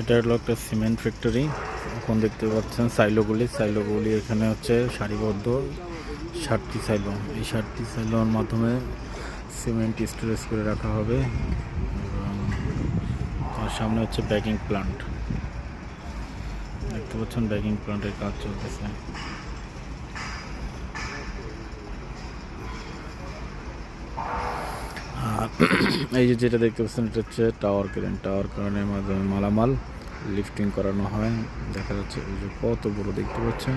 এটা হলো একটা সিমেন্ট ফ্যাক্টরি এখন দেখতে পাচ্ছেন সাইলোগুলি সাইলোগুলি এখানে হচ্ছে সারিবদ্ধ। ষাটটি সাইলো এই ষাটটি সাইলোর মাধ্যমে সিমেন্ট স্টোরেজ করে রাখা হবে। এবং তার সামনে হচ্ছে ব্যাকিং প্লান্ট দেখতে পাচ্ছেন ব্যাকিং প্লান্টের কাজ চলতেছে। এই যে যেটা দেখতে পাচ্ছেন, এটা হচ্ছে টাওয়ার ক্রেন টাওয়ার ক্রেনের মাধ্যমে মালামাল লিফটিং করানো হয়। দেখা যাচ্ছে এই যে কত বড় দেখতে পাচ্ছেন।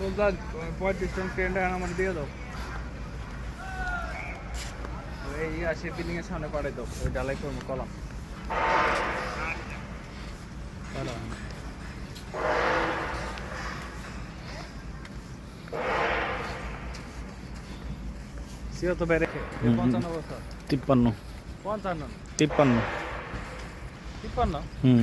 সোলদার পঁয়ত্রিশ জন ট্রেনটা আমার দিয়ে দাও এই আসে বিল্ডিং এর সামনে পাঠাই দাও ওই ডালাই করবো কলাম পাঠাও। সিও তো বেড়ে হুম, হুম। পঞ্চান্ন বছর তিপ্পান্ন পঞ্চান্ন তিপ্পান্ন তিপ্পান্ন হুম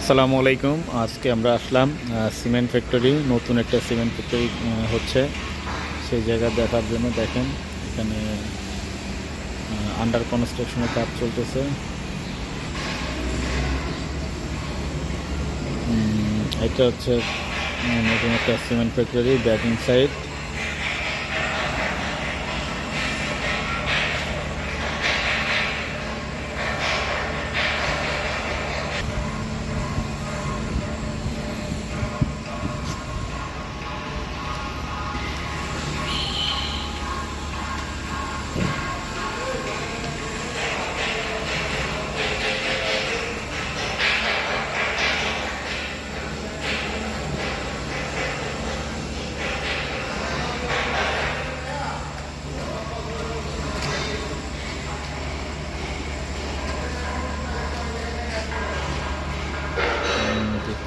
আসসালামু আলাইকুম। আজকে আমরা আসলাম সিমেন্ট ফ্যাক্টরি, নতুন একটা সিমেন্ট ফ্যাক্টরি হচ্ছে। সেই জায়গা দেখার জন্য দেখেন, এখানে আন্ডার কনস্ট্রাকশনের কাজ চলতেছে। এটা হচ্ছে নতুন একটা cement factory, backing side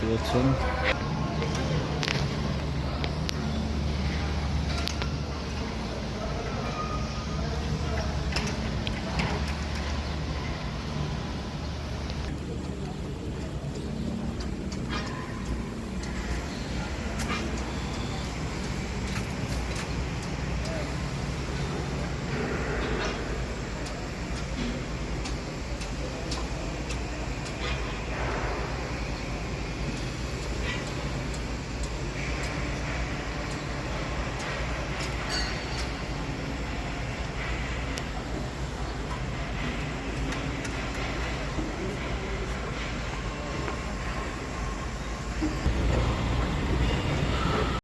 Wilson.